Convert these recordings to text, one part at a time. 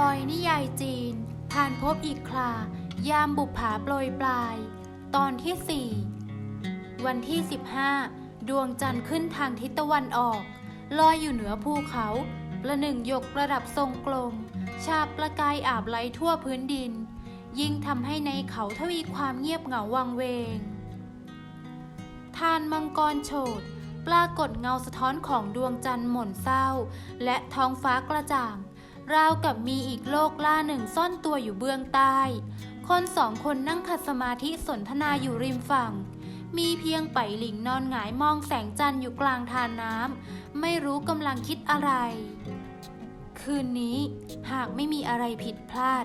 ปอยนิยายจีน ผ่านพบอีกครายามบุปผาโปรยปลาย ตอนที่4วันที่ 15 ดวงจันทร์ขึ้นทางทิศตะวันออก ลอยอยู่เหนือภูเขา ประหนึ่งยกระดับทรงกลม ชาบประกายอาบไหลทั่วพื้นดิน ยิ่งทำให้ในเขาทวีความเงียบเหงาวังเวง ทานมังกรโฉดปรากฏเงาสะท้อนของดวงจันทร์หม่นเศร้า และท้องฟ้ากระจ่าง ราวกับมีอีกโลกล่าหนึ่งซ่อนตัวอยู่เบื้องใต้ คนสองคนนั่งขัดสมาธิสนทนาอยู่ริมฝั่ง มีเพียงไปหลิงนอนหงายมองแสงจันทร์อยู่กลางทานน้ำ ไม่รู้กำลังคิดอะไร คืนนี้หากไม่มีอะไรผิดพลาด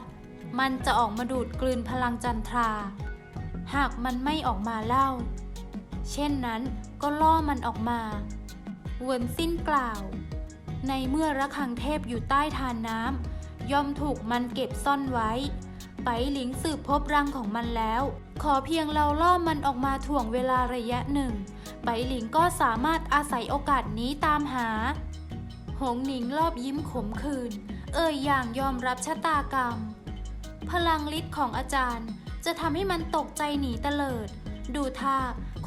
มันจะออกมาดูดกลืนพลังจันทรา หากมันไม่ออกมาเล่า เช่นนั้นก็ล่อมันออกมา เวนสิ้นกล่าว ในเมื่อระฆังเทพอยู่ใต้ทานน้ำย่อมถูกมันเก็บซ่อนไว้ ไปหลิงสืบพบรังของมันแล้ว ขอเพียงเราล่อมันออกมาถ่วงเวลาระยะหนึ่ง ไปหลิงก็สามารถอาศัยโอกาสนี้ตามหา หงหนิงรอบยิ้มขมขื่นเอ่ยอย่างยอมรับชะตากรรม พลังฤทธิ์ของอาจารย์จะทำให้มันตกใจหนีเตลิด ดูท่า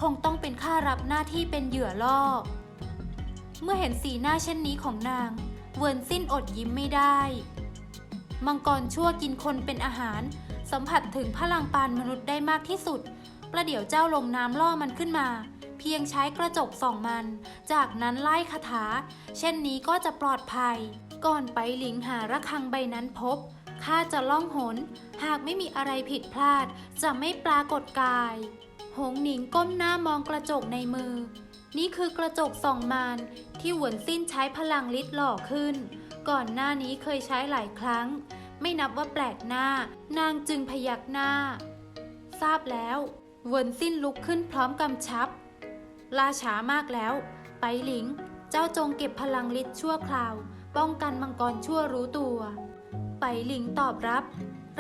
คงต้องเป็นข้ารับหน้าที่เป็นเหยื่อล่อ เมื่อเห็นสีหน้าเช่นนี้ของนาง เวิร์นสิ้นอดยิ้มไม่ได้ มังกรชั่วกินคนเป็นอาหาร สัมผัสถึงพลังปานมนุษย์ได้มากที่สุด ประเดี๋ยวเจ้าลงน้ำล่อมันขึ้นมา เพียงใช้กระจกส่องมัน จากนั้นไล่คาถา เช่นนี้ก็จะปลอดภัย ก่อนไปหลิงหาระฆังใบนั้นพบข้าจะล่องหน หากไม่มีอะไรผิดพลาด จะไม่ปรากฏกาย หงหนิงก้มหน้ามองกระจกในมือ นี่คือกระจกส่องมาน ที่หวนสิ้นใช้พลังฤทธิ์หล่อขึ้น ก่อนหน้านี้เคยใช้หลายครั้ง ไม่นับว่าแปลกหน้า นางจึงพยักหน้า ทราบแล้วหวนสิ้นลุกขึ้นพร้อมกำชับ ลาช้ามากแล้ว ไปหลิง เจ้าจงเก็บพลังฤทธิ์ชั่วคราว ป้องกันมังกรชั่วรู้ตัว ไปหลิงตอบรับ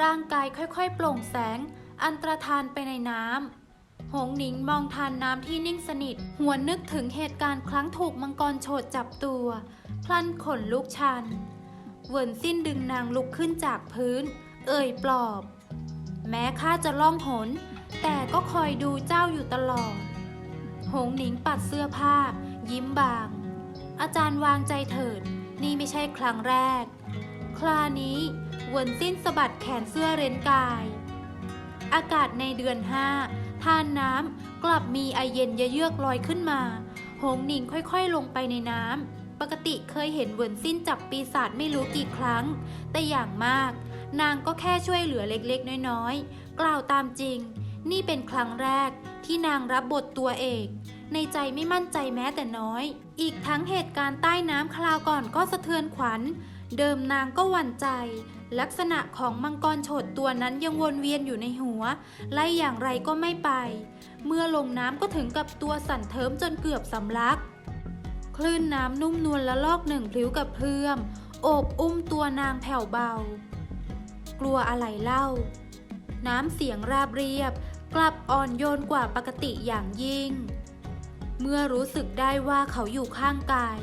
ร่างกายค่อยๆ โปร่งแสง อันตรธานไปในน้ำ หงหนิงมองทานน้ำที่นิ่งสนิท หวนนึกถึงเหตุการณ์ครั้งถูกมังกรโฉดจับตัว พลันขนลุกชันเหวินสิ้นดึงนางลุกขึ้นจากพื้น เอ่ยปลอบ แม้ข้าจะล่องหน แต่ก็คอยดูเจ้าอยู่ตลอด หงหนิงปัดเสื้อผ้า ยิ้มบาง อาจารย์วางใจเถิด นี่ไม่ใช่ครั้งแรกคลานี้เหวนสิ้นสะบัดแขนเสื้อเร้นกาย อากาศในเดือนห้า ทานน้ำกลับมีไอเย็นเยือกลอยขึ้นมา หงหนิงค่อยๆลงไปในน้ำ ปกติเคยเห็นเหวนสิ้นจับปีศาจไม่รู้กี่ครั้ง แต่อย่างมาก นางก็แค่ช่วยเหลือเล็กๆ น้อยๆ กล่าวตามจริง นี่เป็นครั้งแรกที่นางรับบทตัวเอกในใจไม่มั่นใจแม้แต่น้อย อีกทั้งเหตุการณ์ใต้น้ำคราวก่อนก็สะเทือนขวัญ เดิมนางก็หวั่นใจ ลักษณะของมังกรโฉดตัวนั้นยังวนเวียนอยู่ในหัว ไล่อย่างไรก็ไม่ไป เมื่อลงน้ำก็ถึงกับตัวสั่นเทิมจนเกือบสำลัก คลื่นน้ำนุ่มนวลละลอกหนึ่งพลิ้วกับเพื่อม โอบอุ้มตัวนางแผ่วเบา กลัวอะไรเล่า น้ำเสียงราบเรียบ กลับอ่อนโยนกว่าปกติอย่างยิ่ง เมื่อรู้สึกได้ว่าเขาอยู่ข้างกาย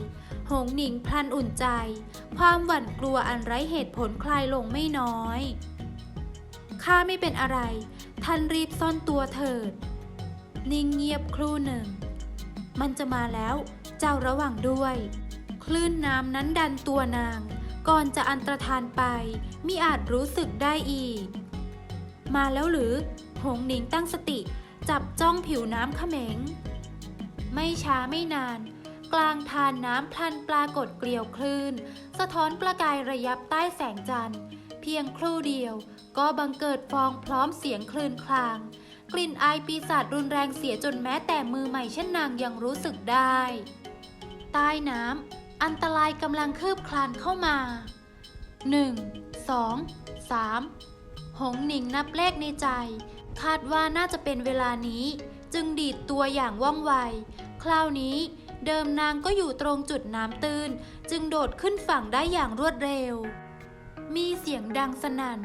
หงหนิงพลันอุ่นใจ ความหวั่นกลัวอันไร้เหตุผลคลายลงไม่น้อย ข้าไม่เป็นอะไร ท่านรีบซ่อนตัวเถิด นิ่งเงียบครู่หนึ่ง มันจะมาแล้ว เจ้าระวังด้วย คลื่นน้ำนั้นดันตัวนาง ก่อนจะอันตรธานไปมิอาจรู้สึกได้อีก มาแล้วหรือ หงหนิงตั้งสติ จับจ้องผิวน้ำเขม็ง ไม่ช้าไม่นาน กลางทานน้ำพลันปรากฏเกลียวคลื่น สะท้อนประกายระยับใต้แสงจันทร์ เพียงครู่เดียว ก็บังเกิดฟองพร้อมเสียงคลื่นคลาง กลิ่นอายปีศาจรุนแรงเสียจนแม้แต่มือใหม่เช่นนางยังรู้สึกได้ ใต้น้ำอันตรายกำลังคืบคลานเข้ามา1 2 3หงหนิงนับเลขในใจ คาดว่าน่าจะเป็นเวลานี้ จึงดีดตัวอย่างว่องไว คราวนี้เดิมนางก็อยู่ตรงจุดน้ำตื้น จึงโดดขึ้นฝั่งได้อย่างรวดเร็ว มีเสียงดังสนั่น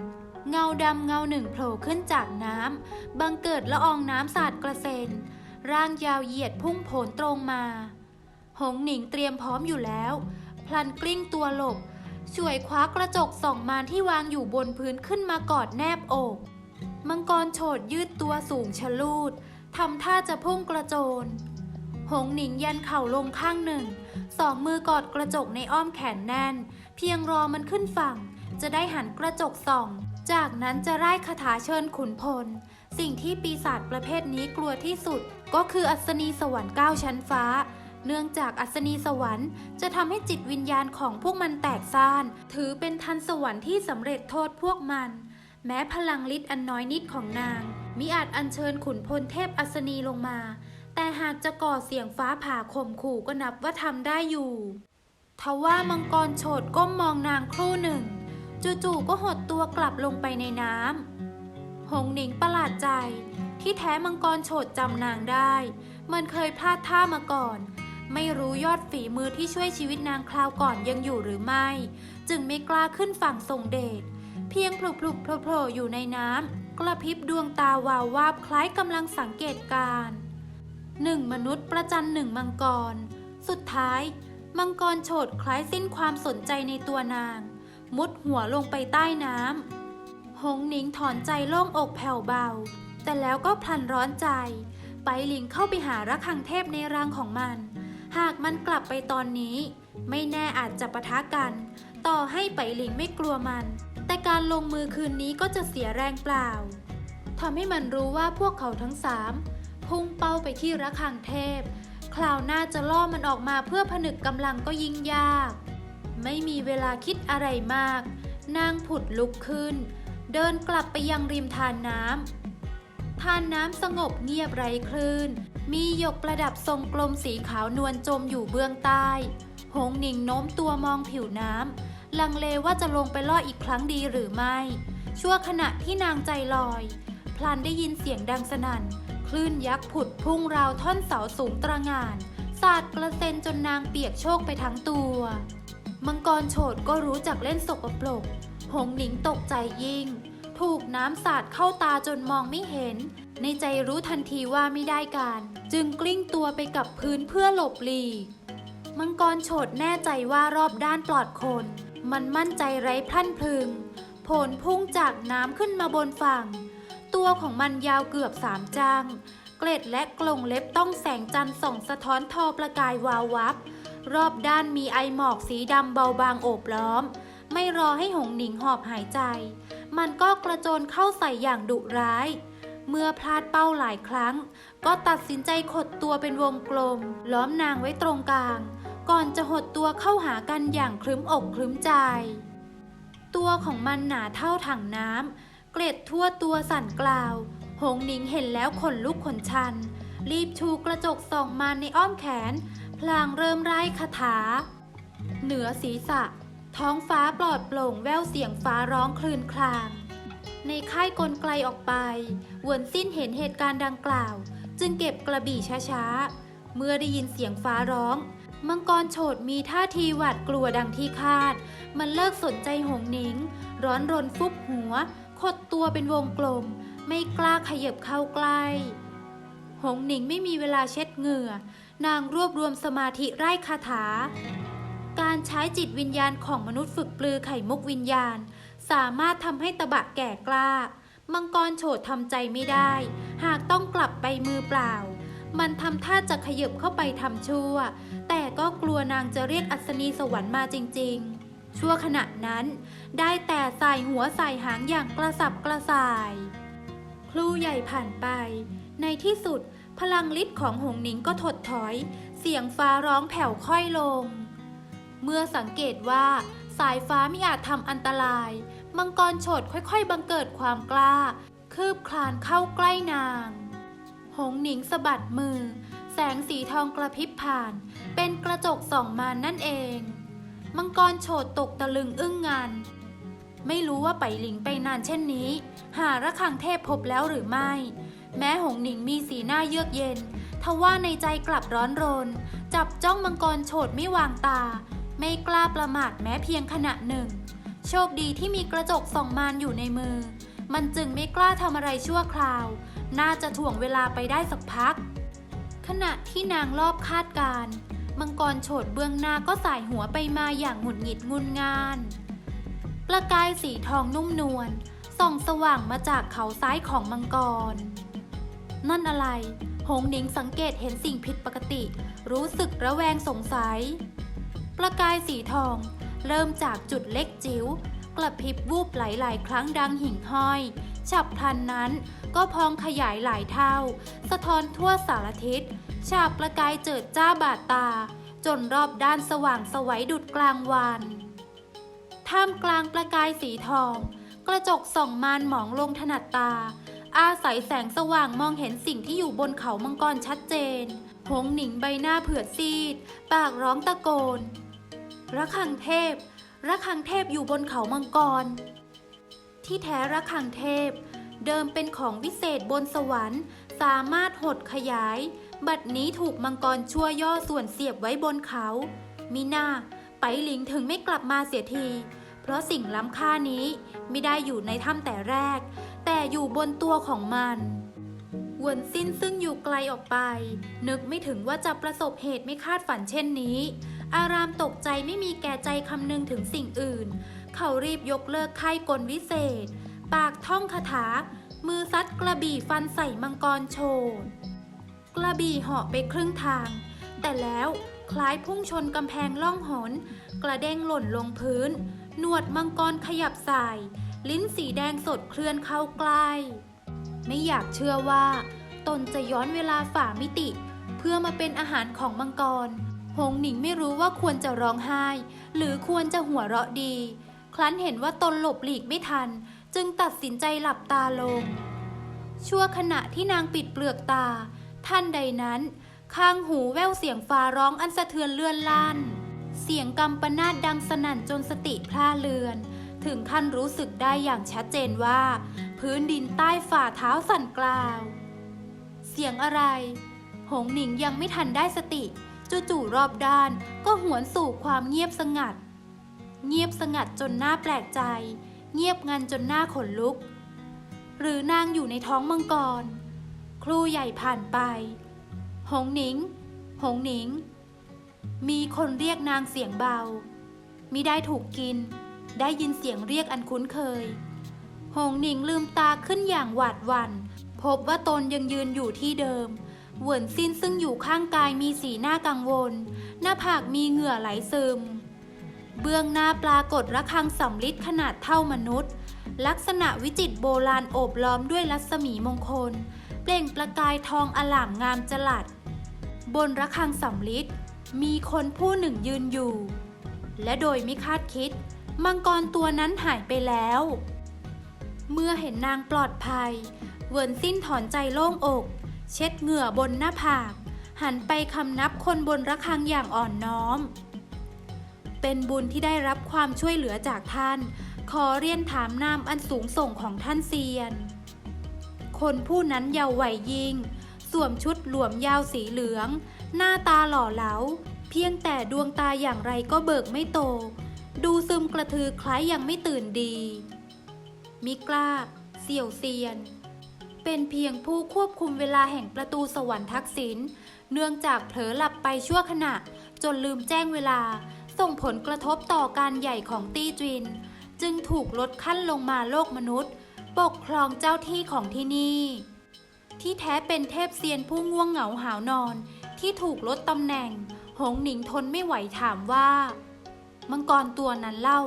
เงาดำเงาหนึ่งโผล่ขึ้นจากน้ำ บังเกิดละอองน้ำสาดกระเซ็น ร่างยาวเหยียดพุ่งโผนตรงมา หงหนิงเตรียมพร้อมอยู่แล้ว พลันกลิ้งตัวหลบช่วยคว้ากระจกส่องมารที่วางอยู่บนพื้นขึ้นมากอดแนบอก มังกรโฉดยืดตัวสูงชะลูด ทำท่าจะพุ่งกระโจน หงหนิงยันเข่าลงข้างหนึ่ง สองมือกอดกระจกในอ้อมแขนแน่น เพียงรอมันขึ้นฝั่ง จะได้หันกระจกส่อง จากนั้นจะไล่คาถาเชิญขุนพล สิ่งที่ปีศาจประเภทนี้กลัวที่สุด ก็คืออัศนีสวรรค์เก้าชั้นฟ้าเนื่องจากอัศนีสวรรค์จะทำให้จิตวิญญาณของพวกมันแตกซ่าน ถือเป็นทันสวรรค์ที่สำเร็จโทษพวกมัน แม้พลังฤทธิ์อันน้อยนิดของนาง มิอาจอัญเชิญขุนพลเทพอัศนีลงมา แต่หากจะก่อเสียงฟ้าผ่าข่มขู่ก็นับว่าทำได้อยู่ ทว่ามังกรโฉดก้มมองนางครู่หนึ่ง จู่ๆก็หดตัวกลับลงไปในน้ำ หงหนิงประหลาดใจ ที่แท้มังกรโฉดจำนางได้ มันเคยพลาดท่ามาก่อน ไม่รู้ยอดฝีมือที่ช่วยชีวิตนางคราวก่อนยังอยู่หรือไม่ จึงไม่กล้าขึ้นฝั่งทรงเดชเพียงพลุบพลุบโผล่ๆอยู่ในน้ำ กระพริบดวงตาวาววาบคล้ายกำลังสังเกตการหนึ่งมนุษย์ประจันหนึ่งมังกร สุดท้าย มังกรโฉดคล้ายสิ้นความสนใจในตัวนาง มุดหัวลงไปใต้น้ำหงหนิงถอนใจโล่งอกแผ่วเบา แต่แล้วก็พลันร้อนใจ ไปหลิงเข้าไปหาระฆังเทพในรังของมัน หากมันกลับไปตอนนี้ ไม่แน่อาจจะปะทะกัน ต่อให้ไปหลิงไม่กลัวมัน แต่การลงมือคืนนี้ก็จะเสียแรงเปล่าทำให้มันรู้ว่าพวกเขาทั้งสามพุ่งเป้าไปที่ระฆังเทพ คราวหน้าจะล่อมันออกมาเพื่อผนึกกำลังก็ยิ่งยาก ไม่มีเวลาคิดอะไรมาก นางผุดลุกขึ้น เดินกลับไปยังริมทานน้ำทานน้ำสงบเงียบไร้คลื่น มีหยกประดับทรงกลมสีขาวนวลจมอยู่เบื้องใต้ หงหนิงโน้มตัวมองผิวน้ำ ลังเลว่าจะลงไปล่ออีกครั้งดีหรือไม่ ชั่วขณะที่นางใจลอย พลันได้ยินเสียงดังสนั่น คลื่นยักษ์ผุดพุ่งราวท่อนเสาสูงตระงาน สาดกระเซ็นจนนางเปียกโชกไปทั้งตัว มังกรโฉดก็รู้จักเล่นสกปรก หงหนิงตกใจยิ่ง ถูกน้ำสาดเข้าตาจนมองไม่เห็น ในใจรู้ทันทีว่าไม่ได้การ จึงกลิ้งตัวไปกับพื้นเพื่อหลบหลีกมังกรโฉดแน่ใจว่ารอบด้านปลอดคน มันมั่นใจไร้พลันพรึงโผลพุ่งจากน้ำขึ้นมาบนฝั่ง ตัวของมันยาวเกือบสามจังเกล็ดและกลงเล็บต้องแสงจันทร์ส่องสะท้อนทอประกายวาววับ รอบด้านมีไอหมอกสีดำเบาบางโอบล้อม ไม่รอให้หงหนิงหอบหายใจ มันก็กระโจนเข้าใส่อย่างดุร้าย เมื่อพลาดเป้าหลายครั้ง ก็ตัดสินใจขดตัวเป็นวงกลม ล้อมนางไว้ตรงกลาง ก่อนจะหดตัวเข้าหากันอย่างคลึ้มอกคลึ้มใจ ตัวของมันหนาเท่าถังน้ำเกล็ดทั่วตัวสั่นกล่าว หงหนิงเห็นแล้วขนลุกขนชัน รีบชูกระจกส่องมาในอ้อมแขน พลางเริ่มไร้คาถา เหนือศีรษะ ท้องฟ้าปลอดโปร่งแววเสียงฟ้าร้องคลื่นคลาง ในค่ายกลไกลออกไปหวนสิ้นเห็นเหตุการณ์ดังกล่าว จึงเก็บกระบี่ช้าๆ เมื่อได้ยินเสียงฟ้าร้อง มังกรโฉดมีท่าทีหวาดกลัวดังที่คาด มันเลิกสนใจหงหนิง ร้อนรนฟุบหัว ขดตัวเป็นวงกลม ไม่กล้าขยับเข้าใกล้ หงหนิงไม่มีเวลาเช็ดเหงื่อ นางรวบรวมสมาธิไร้คาถา การใช้จิตวิญญาณของมนุษย์ฝึกปลือไข่มุกวิญญาณ สามารถทำให้ตะบะแก่กล้า มังกรโฉดทำใจไม่ได้ หากต้องกลับไปมือเปล่า มันทำท่าจะขยับเข้าไปทำชั่ว แต่ก็กลัวนางจะเรียกอัศนีสวรรค์มาจริง ๆ ชั่วขณะนั้น ได้แต่ใส่หัวใส่หางอย่างกระสับกระส่าย ครูใหญ่ผ่านไป ในที่สุดพลังฤทธิ์ของหงหนิงก็ถดถอย เสียงฟ้าร้องแผ่วค่อยลง เมื่อสังเกตว่าสายฟ้าไม่อาจทำอันตราย มังกรโฉดค่อยๆ บังเกิดความกล้า คืบคลานเข้าใกล้นาง หงหนิงสะบัดมือ แสงสีทองกระพริบผ่าน เป็นกระจกส่องมานั่นเอง มังกรโฉดตกตะลึงอึ้งงาน ไม่รู้ว่าไปหลิงไปนานเช่นนี้ หาระฆังเทพพบแล้วหรือไม่ แม้หงหนิงมีสีหน้าเยือกเย็น ทว่าในใจกลับร้อนรน จับจ้องมังกรโฉดไม่วางตา ไม่กล้าประมาทแม้เพียงขณะหนึ่ง โชคดีที่มีกระจกส่องมานอยู่ในมือ มันจึงไม่กล้าทำอะไรชั่วคราว น่าจะถ่วงเวลาไปได้สักพัก ขณะที่นางรอบคาดการมังกรโฉดเบื้องหน้าก็สายหัวไปมาอย่างหงุดหงิดงุนงาน ประกายสีทองนุ่มนวลส่องสว่างมาจากเขาซ้ายของมังกร นั่นอะไร หงหนิงสังเกตเห็นสิ่งผิดปกติ รู้สึกระแวงสงสัย ประกายสีทองเริ่มจากจุดเล็กจิ๋วกระพริบวูบหลายๆ ครั้งดังหิ่งห้อย ฉับพลันนั้น ก็พองขยายหลายเท่า สะท้อนทั่วสารทิศ ฉาบประกายเจิดจ้าบาดตา จนรอบด้านสว่างสวัยดุดกลางวันท่ามกลางประกายสีทอง กระจกส่องมานหมองลงถนัดตา อาศัยแสงสว่างมองเห็นสิ่งที่อยู่บนเขามังกรชัดเจน หงหนิงใบหน้าเผือดซีด ปากร้องตะโกน ระฆังเทพ ระฆังเทพอยู่บนเขามังกร ที่แท้ระฆังเทพ เดิมเป็นของวิเศษบนสวรรค์ สามารถหดขยาย บัดนี้ถูกมังกรชั่วย่อส่วนเสียบไว้บนเขา มิน่า ไปหลิงถึงไม่กลับมาเสียที เพราะสิ่งล้ำค่านี้ไม่ได้อยู่ในถ้ำแต่แรก แต่อยู่บนตัวของมันหวนสิ้นซึ่งอยู่ไกลออกไป นึกไม่ถึงว่าจะประสบเหตุไม่คาดฝันเช่นนี้ อารามตกใจไม่มีแก่ใจคำนึงถึงสิ่งอื่น เขารีบยกเลิกค่ายกลวิเศษ ปากท่องคาถา มือซัดกระบี่ฟันใส่มังกรโชนกระบี่เหาะไปครึ่งทาง แต่แล้วคล้ายพุ่งชนกำแพงล่องหน กระเด้งหล่นลงพื้น หนวดมังกรขยับสาย ลิ้นสีแดงสดเคลื่อนเข้าใกล้ ไม่อยากเชื่อว่า ตนจะย้อนเวลาฝ่ามิติ เพื่อมาเป็นอาหารของมังกร หงหนิงไม่รู้ว่าควรจะร้องไห้ หรือควรจะหัวเราะดี ครั้นเห็นว่าตนหลบหลีกไม่ทัน จึงตัดสินใจหลับตาลง ชั่วขณะที่นางปิดเปลือกตา ท่านใดนั้น ข้างหูแว่วเสียงฟ้าร้องอันสะเทือนเลื่อนลั่น เสียงกำปนาดดังสนั่นจนสติพร่าเลือน ถึงขั้นรู้สึกได้อย่างชัดเจนว่า พื้นดินใต้ฝ่าเท้าสั่นกล่าว เสียงอะไร หงหนิงยังไม่ทันได้สติจู่ๆรอบด้านก็หวนสู่ความเงียบสงัด เงียบสงัดจนน่าแปลกใจ เงียบงันจนหน้าขนลุก หรือนางอยู่ในท้องมังกร ครูใหญ่ผ่านไป หงหนิง หงหนิง มีคนเรียกนางเสียงเบา มิได้ถูกกิน ได้ยินเสียงเรียกอันคุ้นเคย หงหนิงลืมตาขึ้นอย่างหวาดหวัน่น พบว่าตนยังยืนอยู่ที่เดิมเหวินซินซึ่งอยู่ข้างกายมีสีหน้ากังวล หน้าผากมีเหงื่อไหลซึม เบื้องหน้าปรากฏระฆังสำลิดขนาดเท่ามนุษย์ ลักษณะวิจิตรโบราณโอบล้อมด้วยรัศมีมงคล เปล่งประกายทองอลามงามจลัด บนระฆังสำลิดมีคนผู้หนึ่งยืนอยู่ และโดยไม่คาดคิด มังกรตัวนั้นหายไปแล้ว เมื่อเห็นนางปลอดภัย เวิร์นสิ้นถอนใจโล่งอก เช็ดเหงื่อบนหน้าผาก หันไปคำนับคนบนระฆังอย่างอ่อนน้อม เป็นบุญที่ได้รับความช่วยเหลือจากท่าน ขอเรียนถามนามอันสูงส่งของท่านเซียน คนผู้นั้นเยาว์วัยยิ่ง สวมชุดหลวมยาวสีเหลือง หน้าตาหล่อเหลา เพียงแต่ดวงตาอย่างไรก็เบิกไม่โต ดูซึมกระทือคล้ายยังไม่ตื่นดี มิกล้า เสี่ยวเซียน เป็นเพียงผู้ควบคุมเวลาแห่งประตูสวรรค์ทักษิณเนื่องจากเผลอหลับไปชั่วขณะจนลืมแจ้งเวลา ส่งผลกระทบต่อการใหญ่ของตี้จิน จึงถูกลดขั้นลงมาโลกมนุษย์ ปกครองเจ้าที่ของที่นี่ ที่แท้เป็นเทพเซียนผู้ง่วงเหงาหาวนอน ที่ถูกลดตำแหน่ง หงหนิงทนไม่ไหวถามว่า มังกรตัวนั้นเล่า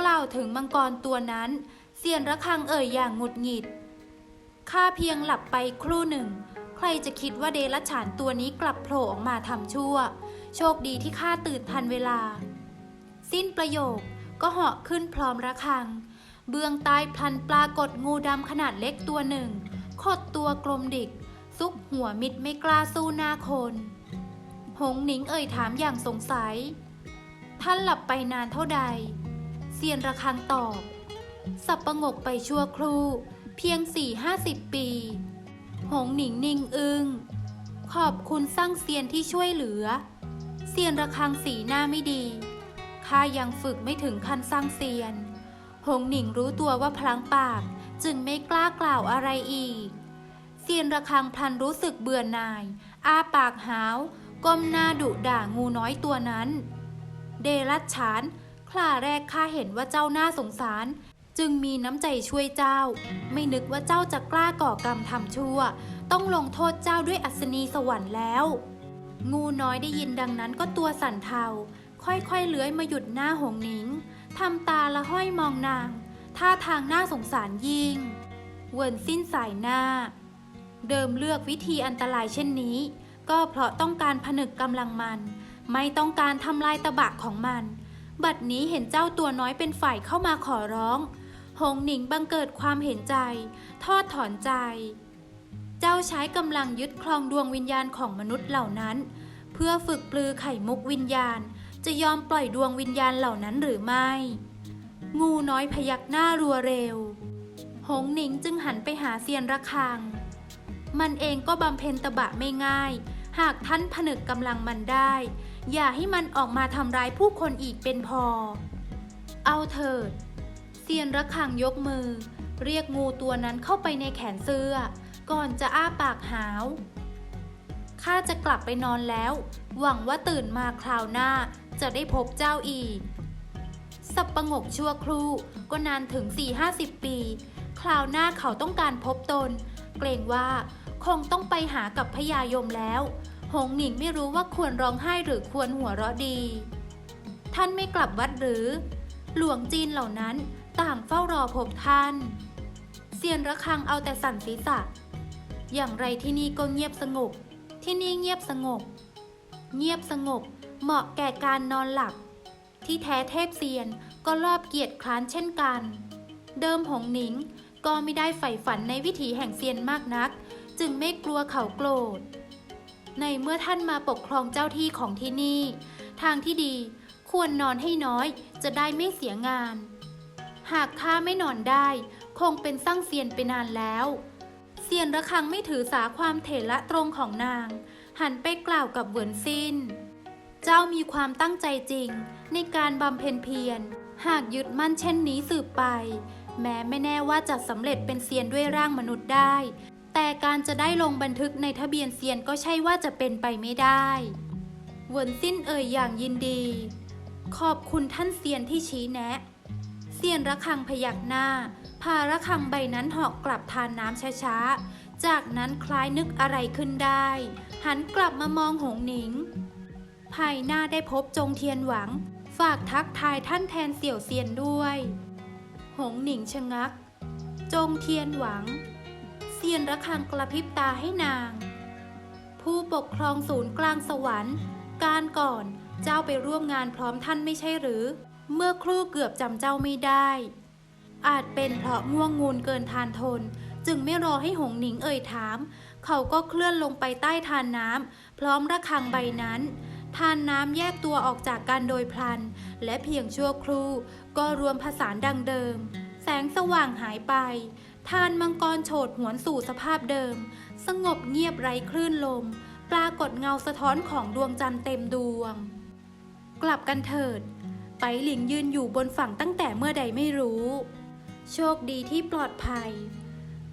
กล่าวถึงมังกรตัวนั้นเซียนระฆังเอ่ยอย่างหงุดหงิด ข้าเพียงหลับไปครู่หนึ่ง ใครจะคิดว่าเดรัจฉานตัวนี้กลับโผล่ออกมาทำชั่ว โชคดีที่ข้าตื่นทันเวลา สิ้นประโยคก็เหาะขึ้นพร้อมระฆัง เบื้องใต้พลันปรากฏงูดำขนาดเล็กตัวหนึ่งขดตัวกลมดิก ซุกหัวมิดไม่กล้าสู้หน้าคน หงหนิงเอ่ยถามอย่างสงสัย ท่านหลับไปนานเท่าใด เซียนระฆังตอบ สับประงกไปชั่วครู่ เพียงสี่ห้าสิบปี หงหนิงนิ่งอึงขอบคุณสร้างเซียนที่ช่วยเหลือ เซียนระฆังสีหน้าไม่ดีข้ายังฝึกไม่ถึงขั้นสร้างเซียน หงหนิงรู้ตัวว่าพลังปากจึงไม่กล้ากล่าวอะไรอีก เซียนระฆังพลันรู้สึกเบื่อหน่าย อ้าปากหาว ก้มหน้าดุด่างูน้อยตัวนั้น เดรัจฉานคลาแรกข้าเห็นว่าเจ้าน่าสงสาร จึงมีน้ำใจช่วยเจ้า ไม่นึกว่าเจ้าจะกล้าก่อกรรมทำชั่ว ต้องลงโทษเจ้าด้วยอัศนีสวรรค์แล้ว งูน้อยได้ยินดังนั้นก็ตัวสั่นเทา ค่อยๆเลื้อยมาหยุดหน้าหงหนิงทำตาละห้อยมองนาง ท่าทางน่าสงสารยิ่ง เวินสิ้นสายหน้า เดิมเลือกวิธีอันตรายเช่นนี้ ก็เพราะต้องการผนึกกำลังมัน ไม่ต้องการทำลายตะบะของมัน บัดนี้เห็นเจ้าตัวน้อยเป็นฝ่ายเข้ามาขอร้อง หงหนิงบังเกิดความเห็นใจ ทอดถอนใจ เจ้าใช้กำลังยึดครองดวงวิญญาณของมนุษย์เหล่านั้น เพื่อฝึกปลือไข่มุกวิญญาณ จะยอมปล่อยดวงวิญญาณเหล่านั้นหรือไม่ งูน้อยพยักหน้ารัวเร็ว หงหนิงจึงหันไปหาเซียนระฆัง มันเองก็บำเพ็ญตบะไม่ง่าย หากท่านผนึกกำลังมันได้ อย่าให้มันออกมาทำร้ายผู้คนอีกเป็นพอ เอาเถิดเซียนระฆังยกมือ เรียกงูตัวนั้นเข้าไปในแขนเสื้อ ก่อนจะอ้าปากหาว ข้าจะกลับไปนอนแล้ว หวังว่าตื่นมาคราวหน้าจะได้พบเจ้าอีก สับประงกชั่วครู่ก็นานถึง 4-50 ปี คราวหน้าเขาต้องการพบตน เกรงว่าคงต้องไปหากับพญายมแล้ว หงหนิงไม่รู้ว่าควรร้องไห้หรือควรหัวเราะดี ท่านไม่กลับวัดหรือ หลวงจีนเหล่านั้นต่างเฝ้ารอพบท่าน เซียนระฆังเอาแต่สั่นศีรษะ อย่างไรที่นี่ก็เงียบสงบ ที่นี่เงียบสงบ เงียบสงบ เหมาะแก่การนอนหลับ ที่แท้เทพเซียนก็รอบเกียรติคร้านเช่นกัน เดิมหงหนิงก็ไม่ได้ใฝ่ฝันในวิถีแห่งเซียนมากนัก จึงไม่กลัวเขาโกรธ ในเมื่อท่านมาปกครองเจ้าที่ของที่นี่ ทางที่ดีควรนอนให้น้อยจะได้ไม่เสียงาน หากข้าไม่นอนได้ คงเป็นสร้างเซียนไปนานแล้ว เซียนระฆังไม่ถือสาความเถระตรงของนาง หันไปกล่าวกับเหวินซินเจ้ามีความตั้งใจจริงในการบำเพ็ญเพียร หากยึดมั่นเช่นนี้สืบไป แม้ไม่แน่ว่าจะสำเร็จเป็นเซียนด้วยร่างมนุษย์ได้ แต่การจะได้ลงบันทึกในทะเบียนเซียนก็ใช่ว่าจะเป็นไปไม่ได้เหวินซินเอ่ยอย่างยินดี ขอบคุณท่านเซียนที่ชี้แนะ เซียนระฆังพยักหน้า พาระฆังใบนั้นเหาะกลับทานน้ำช้าๆ จากนั้นคล้ายนึกอะไรขึ้นได้ หันกลับมามองหงหนิง ภายหน้าได้พบจงเทียนหวัง ฝากทักทายท่านแทนเสี่ยวเซียนด้วย หงหนิงชะงัก จงเทียนหวัง เซียนระฆังกระพริบตาให้นาง ผู้ปกครองศูนย์กลางสวรรค์ การก่อนเจ้าไปร่วมงานพร้อมท่านไม่ใช่หรือ เมื่อครู่เกือบจำเจ้าไม่ได้ อาจเป็นเพราะง่วงงูนเกินทานทน จึงไม่รอให้หงหนิงเอ่ยถาม เขาก็เคลื่อนลงไปใต้ทานน้ำพร้อมระฆังใบนั้น ทานน้ำแยกตัวออกจากกันโดยพลัน และเพียงชั่วครู่ก็รวมผสานดังเดิม แสงสว่างหายไป ทานมังกรโฉดหวนสู่สภาพเดิม สงบเงียบไร้คลื่นลม ปรากฏเงาสะท้อนของดวงจันทร์เต็มดวง กลับกันเถิด ไปหลิงยืนอยู่บนฝั่งตั้งแต่เมื่อใดไม่รู้ โชคดีที่ปลอดภัย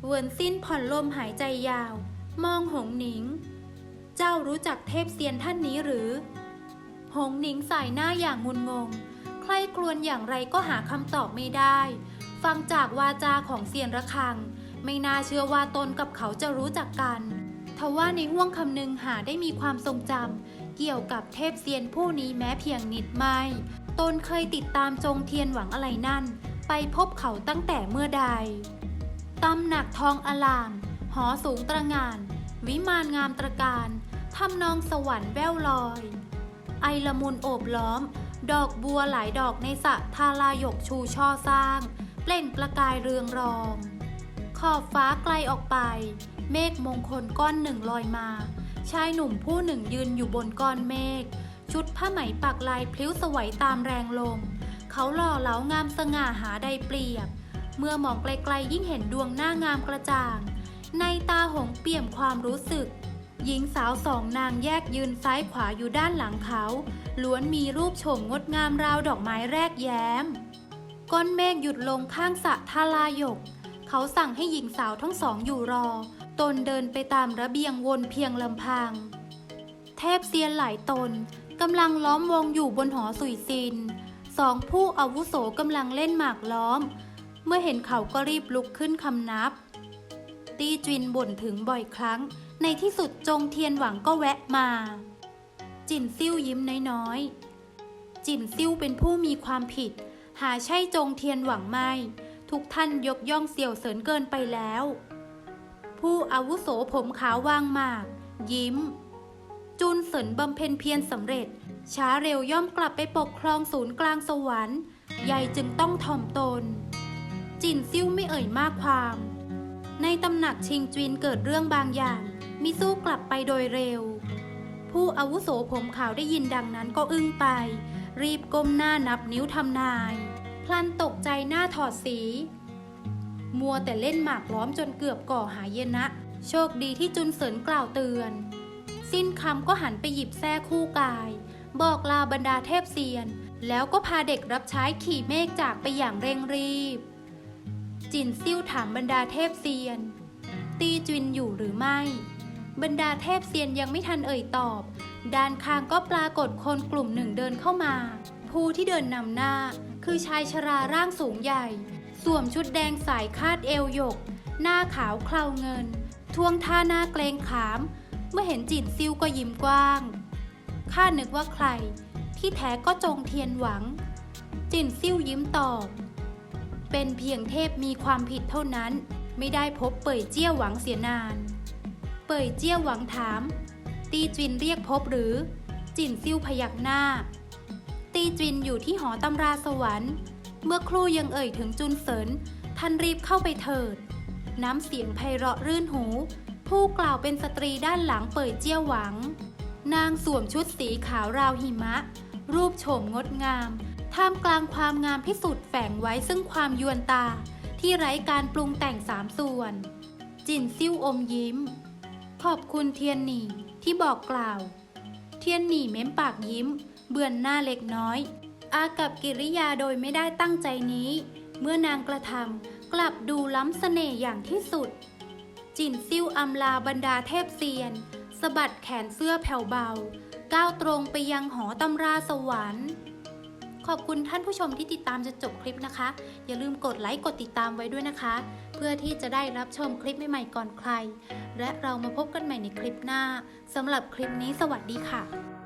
เวินสิ้นผ่อนลมหายใจยาว มองหงหนิง เจ้ารู้จักเทพเซียนท่านนี้หรือ หงหนิงสายหน้าอย่างงุนงง ใครกลวนอย่างไรก็หาคำตอบไม่ได้ ฟังจากวาจาของเซียนระฆัง ไม่น่าเชื่อว่าตนกับเขาจะรู้จักกันทว่าในห่วงคำนึงหาได้มีความทรงจำเกี่ยวกับเทพเซียนผู้นี้แม้เพียงนิดไม่ ตนเคยติดตามจงเทียนหวังอะไรนั่น ไปพบเขาตั้งแต่เมื่อใด ตำหนักทองอลาม หอสูงตระงาน วิมานงามตระการทำนองสวรรค์แววลอย ไอละมุนโอบล้อม ดอกบัวหลายดอกในสะทาลายกชูช่อสร้าง เปล่งประกายเรืองรอง ขอบฟ้าไกลออกไป เมฆมงคลก้อนหนึ่งลอยมา ชายหนุ่มผู้หนึ่งยืนอยู่บนก้อนเมฆ ชุดผ้าไหมปักลายพลิ้วสวยตามแรงลม เขาหล่อเหลางามสง่าหาใดเปรียบ เมื่อมองไกลๆยิ่งเห็นดวงหน้างามกระจ่าง ในตาหงเปี่ยมความรู้สึก หญิงสาวสองนางแยกยืนซ้ายขวาอยู่ด้านหลังเขา ล้วนมีรูปโฉมงดงามราวดอกไม้แรกแย้ม ก้อนเมฆหยุดลงข้างสะทาลายก เขาสั่งให้หญิงสาวทั้งสองอยู่รอ ตนเดินไปตามระเบียงวนเพียงลำพัง เทพเซียนหลายตนกำลังล้อมวงอยู่บนหอสุยซิน สองผู้อาวุโสกำลังเล่นหมากล้อม เมื่อเห็นเขาก็รีบลุกขึ้นคำนับ ตีจินบ่นถึงบ่อยครั้ง ในที่สุดจงเทียนหวังก็แวะมา จินซิ่วยิ้มน้อยๆ จินซิ่วเป็นผู้มีความผิด หาใช่จงเทียนหวังไม่ ทุกท่านยกย่องเสี่ยวเสริญเกินไปแล้ว ผู้อาวุโสผมขาววางหมาก ยิ้ม จุนเสริญบำเพ็ญเพียรสำเร็จ ช้าเร็วย่อมกลับไปปกครองศูนย์กลางสวรรค์ใหญ่จึงต้องถ่อมตน จินซิ่วไม่เอ่ยมากความ ในตำหนักชิงจวินเกิดเรื่องบางอย่างมิสู้กลับไปโดยเร็ว ผู้อาวุโสผมขาวได้ยินดังนั้นก็อึ้งไป รีบก้มหน้านับนิ้วทำนาย พลันตกใจหน้าถอดสี มัวแต่เล่นหมากล้อมจนเกือบก่อหายนะ โชคดีที่จุนเสริญกล่าวเตือน สิ้นคำก็หันไปหยิบแส้คู่กาย บอกลาบรรดาเทพเซียน แล้วก็พาเด็กรับใช้ขี่เมฆจากไปอย่างเร่งรีบ จินซิ่วถามบรรดาเทพเซียน ตีจินอยู่หรือไม่ บรรดาเทพเซียนยังไม่ทันเอ่ยตอบ ด้านข้างก็ปรากฏคนกลุ่มหนึ่งเดินเข้ามา ผู้ที่เดินนำหน้า คือชายชราร่างสูงใหญ่ สวมชุดแดงสายคาดเอวหยก หน้าขาวเคราเงิน ท่วงท่าหน้าเกรงขาม เมื่อเห็นจินซิ่วก็ยิ้มกว้าง ข้านึกว่าใคร ที่แท้ก็จงเทียนหวัง จินซิ่วยิ้มตอบ เป็นเพียงเทพมีความผิดเท่านั้น ไม่ได้พบเป่ยเจี้ยวหวังเสียนาน เป่ยเจี้ยวหวังถาม ตีจินเรียกพบหรือ จินซิ่วพยักหน้า ตีจินอยู่ที่หอตำราสวรรค์ เมื่อครูยังเอ่ยถึงจุนเสริญท่านรีบเข้าไปเถิด น้ำเสียงไพเราะรื่นหู ผู้กล่าวเป็นสตรีด้านหลังเป่ยเจี้ยวหวัง นางสวมชุดสีขาวราวหิมะ รูปโฉมงดงาม ท่ามกลางความงามพิสุทธิ์แฝงไว้ซึ่งความยวนตา ที่ไร้การปรุงแต่งสามส่วน จินซิ่วอมยิ้ม ขอบคุณเทียนหนี่ที่บอกกล่าว เทียนหนี่เม้มปากยิ้ม เบือนหน้าเล็กน้อย อากับกิริยาโดยไม่ได้ตั้งใจนี้ เมื่อนางกระทำกลับดูล้ำเสน่ห์อย่างที่สุด จินซิ่วอำลาบรรดาเทพเซียน สะบัดแขนเสื้อแผ่วเบา ก้าวตรงไปยังหอตำราสวรรค์ ขอบคุณท่านผู้ชมที่ติดตามจนจบคลิปนะคะ อย่าลืมกดไลค์กดติดตามไว้ด้วยนะคะ เพื่อที่จะได้รับชมคลิปใหม่ๆก่อนใคร และเรามาพบกันใหม่ในคลิปหน้าสำหรับคลิปนี้สวัสดีค่ะ